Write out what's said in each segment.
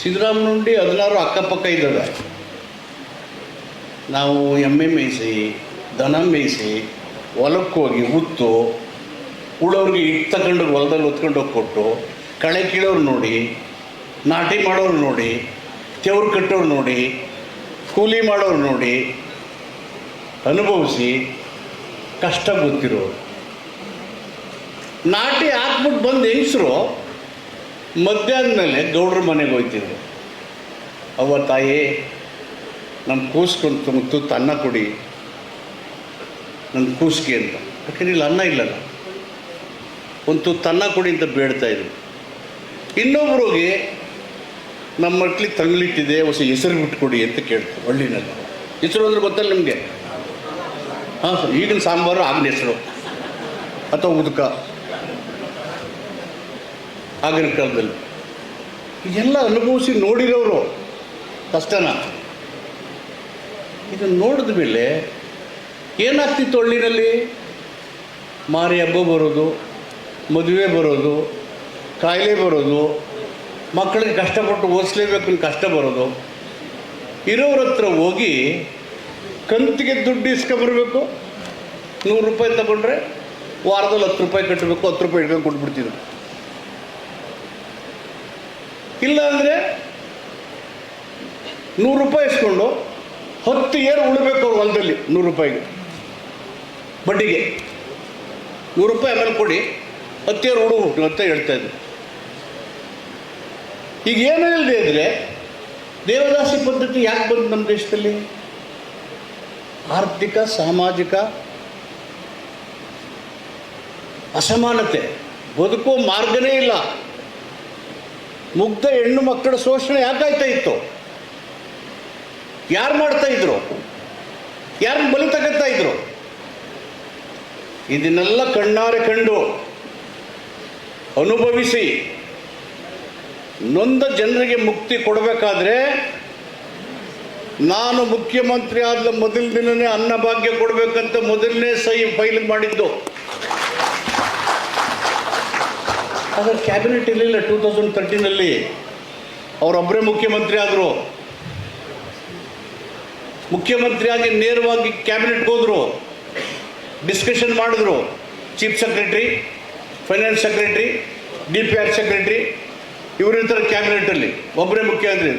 ಸಿದ್ದರಾಮನುಂಡಿ ಹದಿನಾರು ಅಕ್ಕಪಕ್ಕ ಇದ್ದಾವೆ ನಾವು ಎಮ್ಮೆ ಮೇಯಿಸಿ, ದನ ಮೇಯಿಸಿ, ಹೊಲಕ್ಕೆ ಹೋಗಿ ಉತ್ತು ಉಳೋರಿಗೆ ಹಿಟ್ಟು ತಗೊಂಡು ಹೊಲದಲ್ಲಿ ಹೊತ್ಕೊಂಡು ಹೋಗಿ ಕೊಟ್ಟು, ಕಳೆ ಕೀಳೋರು ನೋಡಿ, ನಾಟಿ ಮಾಡೋರು ನೋಡಿ, ತೆವ್ರು ಕಟ್ಟೋರು ನೋಡಿ, ಕೂಲಿ ಮಾಡೋರು ನೋಡಿ, ಅನುಭವಿಸಿ ಕಷ್ಟ ಗೊತ್ತಿರೋರು. ನಾಟಿ ಹಾಕ್ಬಿಟ್ಟು ಬಂದು ಹೆಂಗಸರು? ಮಧ್ಯಾಹ್ನ ಮೇಲೆ ಗೌಡ್ರ ಮನೆಗೆ ಹೋಯ್ತಿದ್ರು ಅವ್ವ, ತಾಯಿ ನನ್ನ ತುಂಬ ತುತ್ತು ಅನ್ನ ಕೊಡಿ. ನನ್ನ ಕೂಸ್ಗೆ ಅಂತ. ಯಾಕಂದ್ರೆ ಇಲ್ಲಿ ಅನ್ನ ಇಲ್ಲಲ್ಲ. ಒಂದು ತುತ್ತು ಅನ್ನ ಕೊಡಿ ಅಂತ ಬೇಡ್ತಾ ಇದ್ರು. ಇನ್ನೊಬ್ರಿಗೆ ನಮ್ಮ ಮಕ್ಳಿಗೆ ತಂಗ್ಲಿಟ್ಟಿದೆ ಹೊಸ ಹೆಸರು ಬಿಟ್ಕೊಡಿ ಅಂತ ಕೇಳ್ತಾರೆ ಹಳ್ಳಿನಲ್ಲಿ. ಹೆಸರು ಅಂದ್ರೆ ಗೊತ್ತಲ್ಲ ನಿಮಗೆ? ಹಾಂ, ಸರ್, ಈಗಿನ ಸಾಂಬಾರು ಆಗಿನ ಹೆಸರು. ಅಥವಾ ಉದಕ. ಆಗಿನ ಕಾಲದಲ್ಲಿ. ಇದೆಲ್ಲ ಅನುಭವಿಸಿ ನೋಡಿರೋರು ಕಷ್ಟನ. ಇದನ್ನು ನೋಡಿದ ಮೇಲೆ ಏನಾಗ್ತಿತ್ತು ಹಳ್ಳಿನಲ್ಲಿ? ಮಾರಿ ಹಬ್ಬ ಬರೋದು, ಮದುವೆ ಬರೋದು, ಕಾಯಿಲೆ ಬರೋದು, ಮಕ್ಕಳಿಗೆ ಕಷ್ಟಪಟ್ಟು ಓದಿಸ್ಲೇಬೇಕು ಕಷ್ಟ ಬರೋದು. ಇರೋರ ಹತ್ರ ಹೋಗಿ ಕಂತಿಗೆ ದುಡ್ಡು ಇಸ್ಕೊಂಬರ್ಬೇಕು ನೂರು ರೂಪಾಯಿ ತಗೊಂಡ್ರೆ ವಾರದಲ್ಲಿ ಹತ್ತು ರೂಪಾಯಿ ಕಟ್ಟಬೇಕು ಹತ್ತು ರೂಪಾಯಿ ಇಟ್ಕೊಂಡು ಕೊಟ್ಬಿಡ್ತಿದ್ರು. ಇಲ್ಲ ಅಂದರೆ ನೂರು ರೂಪಾಯಿ ಇಸ್ಕೊಂಡು ಹತ್ತು ಏರು ಉಳಬೇಕು ಅವ್ರು ಹೊಲದಲ್ಲಿ, ನೂರು ರೂಪಾಯಿಗೆ. ಬಡ್ಡಿಗೆ. ನೂರು ರೂಪಾಯಿ ಆಮೇಲೆ ಕೊಡಿ, ಹತ್ತು ಏರು ಉಡುಬಿಟ್ಟು ಅಂತ ಹೇಳ್ತಾ ಇದ್ದೆ ಈಗ ಏನು ಇಲ್ಲದೆ ಇದ್ರೆ ದೇವದಾಸಿ ಪದ್ಧತಿ ಯಾಕೆ ಬಂತು ನಮ್ಮ ದೇಶದಲ್ಲಿ? ಆರ್ಥಿಕ, ಸಾಮಾಜಿಕ ಅಸಮಾನತೆ. ಬದುಕೋ ಮಾರ್ಗನೇ ಇಲ್ಲ. ಮುಗ್ಧ ಹೆಣ್ಣು ಮಕ್ಕಳ ಶೋಷಣೆ ಯಾಕಾಯ್ತಾ ಇತ್ತು? ಯಾರು ಮಾಡ್ತಾ ಇದ್ರು? ಯಾರನ್ನ ಬಲಿ ತಗತ್ತಾ ಇದ್ರು? ಇದನ್ನೆಲ್ಲ ಕಣ್ಣಾರೆ ಕಂಡು ಅನುಭವಿಸಿ ನೊಂದ ಜನರಿಗೆ ಮುಕ್ತಿ ಕೊಡಬೇಕಾದ್ರೆ ನಾನು ಮುಖ್ಯಮಂತ್ರಿ ಆದ ಮೊದಲ ದಿನನೇ ಅನ್ನಭಾಗ್ಯ ಕೊಡಬೇಕಂತ ಮೊದಲನೇ ಸೈ ಫೈಲ್ ಮಾಡಿದ್ದು. ಆದರೆ ಕ್ಯಾಬಿನೆಟ್ ಇರಲಿಲ್ಲ ಟೂ ತೌಸಂಡ್ ತರ್ಟೀನಲ್ಲಿ ಅವರೊಬ್ಬರೇ ಮುಖ್ಯಮಂತ್ರಿ ಆದರು. ಮುಖ್ಯಮಂತ್ರಿಯಾಗಿ ನೇರವಾಗಿ ಕ್ಯಾಬಿನೆಟ್ಗೆ ಹೋದರು. ಡಿಸ್ಕಷನ್ ಮಾಡಿದ್ರು. Chief secretary finance secretary D P R secretary ಇವರಿರ್ತಾರೆ ಕ್ಯಾಬಿನೆಟಲ್ಲಿ ಒಬ್ಬರೇ ಮುಖ್ಯಮಂತ್ರಿ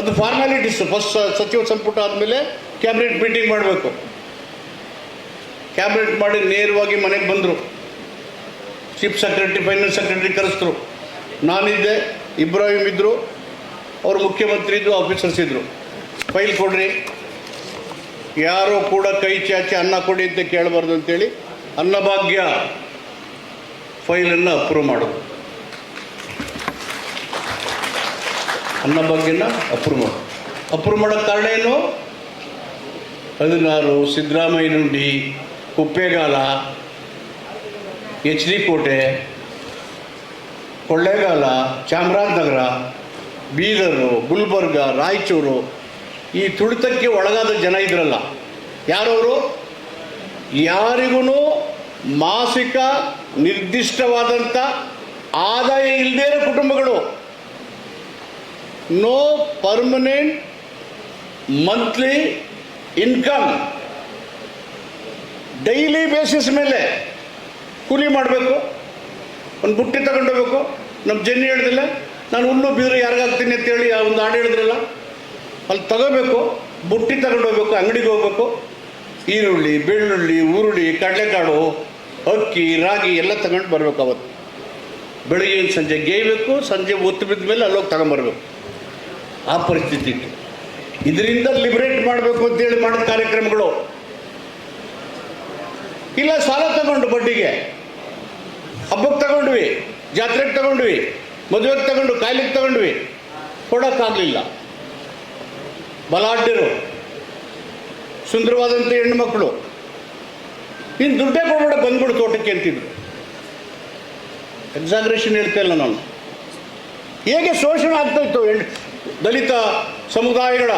ಅದು ಫಾರ್ಮ್ಯಾಲಿಟೀಸ್ ಫಸ್ಟ್ ಸಚಿವ ಸಂಪುಟ ಆದಮೇಲೆ ಕ್ಯಾಬಿನೆಟ್ ಮೀಟಿಂಗ್ ಮಾಡಬೇಕು. ಕ್ಯಾಬಿನೆಟ್ ಮಾಡಿ ನೇರವಾಗಿ ಮನೆಗೆ ಬಂದರು. ಚೀಫ್ ಸೆಕ್ರೆಟರಿ ಫೈನಾನ್ಸ್ ಸೆಕ್ರೆಟರಿ ಕರೆಸಿದ್ರು. ನಾನಿದ್ದೆ, ಇಬ್ರಾಹಿಂ ಇದ್ದರು ಅವರು ಮುಖ್ಯಮಂತ್ರಿ ಇದ್ದು ಆಫೀಸರ್ಸ್ ಇದ್ದರು ಫೈಲ್ ಕೊಡ್ರಿ. ಯಾರೂ ಕೂಡ ಕೈ ಚಾಚಿ ಅನ್ನ ಕೊಡಿ ಅಂತ ಕೇಳಬಾರ್ದು ಅಂತೇಳಿ ಅನ್ನಭಾಗ್ಯ ಫೈಲನ್ನು ಅಪ್ರೂವ್ ಮಾಡೋದು. ಅನ್ನಭಾಗ್ಯನ ಅಪ್ರೂವ್ ಮಾಡೋದು. ಅಪ್ರೂವ್ ಮಾಡೋ ಕಾರಣ ಏನು? ಹದಿನಾರು ಸಿದ್ದರಾಮಯ್ಯನುಂಡಿ ಕುಪ್ಪೇಗಾಲ ಎಚ್ ಡಿ ಕೋಟೆ, ಕೊಳ್ಳೇಗಾಲ, ಚಾಮರಾಜನಗರ, ಬೀದರು, ಗುಲ್ಬರ್ಗ, ರಾಯಚೂರು, ಈ ತುಳಿತಕ್ಕೆ ಒಳಗಾದ ಜನ ಇದ್ರಲ್ಲ, ಯಾರವರು? ಯಾರಿಗೂ ಮಾಸಿಕ ನಿರ್ದಿಷ್ಟವಾದಂಥ ಆದಾಯ ಇಲ್ಲದೇ ಇರೋ ಕುಟುಂಬಗಳು. No permanent monthly income daily basis ಮೇಲೆ. ಕೂಲಿ ಮಾಡಬೇಕು, ಒಂದು ಬುಟ್ಟಿ ತಗೊಂಡೋಗ್ಬೇಕು ನಮ್ಮ ಜನ್ನಿ ಹೇಳ್ದಿಲ್ಲ ನಾನು ಹುಲ್ಲು ಬೀರು ಯಾರಿಗಾಗ್ತೀನಿ ಅಂತೇಳಿ ಆ ಒಂದು ಹಾಡು ಹೇಳಿದ್ರಲ್ಲ, ಅಲ್ಲಿ ತಗೋಬೇಕು, ಬುಟ್ಟಿ ತಗೊಂಡೋಗ್ಬೇಕು ಅಂಗಡಿಗೆ ಹೋಗ್ಬೇಕು. ಈರುಳ್ಳಿ, ಬೆಳ್ಳುಳ್ಳಿ, ಉರುಳಿ, ಕಡಲೆಕಾಳು, ಅಕ್ಕಿ, ರಾಗಿ ಎಲ್ಲ ತಗೊಂಡು ಬರಬೇಕು ಅವತ್ತು. ಬೆಳಗ್ಗೆ ಸಂಜೆ ಗೇಯ್ಬೇಕು, ಸಂಜೆ ಒತ್ತು ಬಿದ್ದ ಮೇಲೆ ಅಲ್ಲೋಗಿ ತಗೊಂಬರ್ಬೇಕು ಆ ಪರಿಸ್ಥಿತಿ ಇದರಿಂದ ಲಿಬರೇಟ್ ಮಾಡಬೇಕು ಅಂತೇಳಿ ಮಾಡಿದ ಕಾರ್ಯಕ್ರಮಗಳು. ಇಲ್ಲ, ಸಾಲ ತಗೊಂಡು ಬಡ್ಡಿಗೆ. ಹಬ್ಬಕ್ಕೆ ತಗೊಂಡ್ವಿ, ಜಾತ್ರೆಗೆ ತಗೊಂಡ್ವಿ, ಮದುವೆಗೆ ತಗೊಂಡು, ಕಾಯಿಲೆಗೆ ತಗೊಂಡ್ವಿ. ಕೊಡೋಕ್ಕಾಗಲಿಲ್ಲ. ಬಲಾಢ್ಯರು ಸುಂದರವಾದಂಥ ಹೆಣ್ಣು ಮಕ್ಕಳು ನೀನು ದುಡ್ಡೇ ಕೊಡ್ಬೇಡ, ಬಂದ್ಬಿಡು ತೋಟಕ್ಕೆ ಅಂತಿದ್ರು. ಎಕ್ಸಾಗ್ರೇಷನ್ ಹೇಳ್ತಾ ಇಲ್ಲ ನಾನು. ಹೇಗೆ ಶೋಷಣೆ ಆಗ್ತಾ ಇತ್ತು ದಲಿತ ಸಮುದಾಯಗಳ,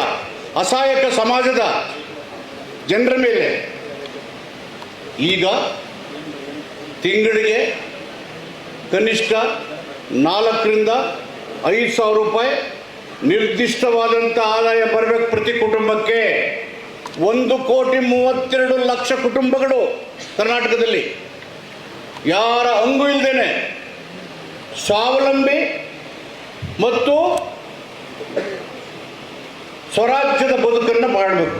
ಅಸಹಾಯಕ ಸಮಾಜದ ಜನರ ಮೇಲೆ? ಈಗ ತಿಂಗಳಿಗೆ ಕನಿಷ್ಠ ನಾಲ್ಕರಿಂದ ಐದು ಸಾವಿರ ರೂಪಾಯಿ ನಿರ್ದಿಷ್ಟವಾದಂಥ ಆದಾಯ ಬರಬೇಕು ಪ್ರತಿ ಕುಟುಂಬಕ್ಕೆ. ಒಂದು ಕೋಟಿ ಮೂವತ್ತೆರಡು ಲಕ್ಷ ಕುಟುಂಬಗಳು ಕರ್ನಾಟಕದಲ್ಲಿ. ಯಾರ ಅಂಗು ಇಲ್ಲದೇನೆ ಸ್ವಾವಲಂಬಿ ಮತ್ತು ಸ್ವರಾಜ್ಯದ ಬದುಕನ್ನು ಮಾಡಬೇಕು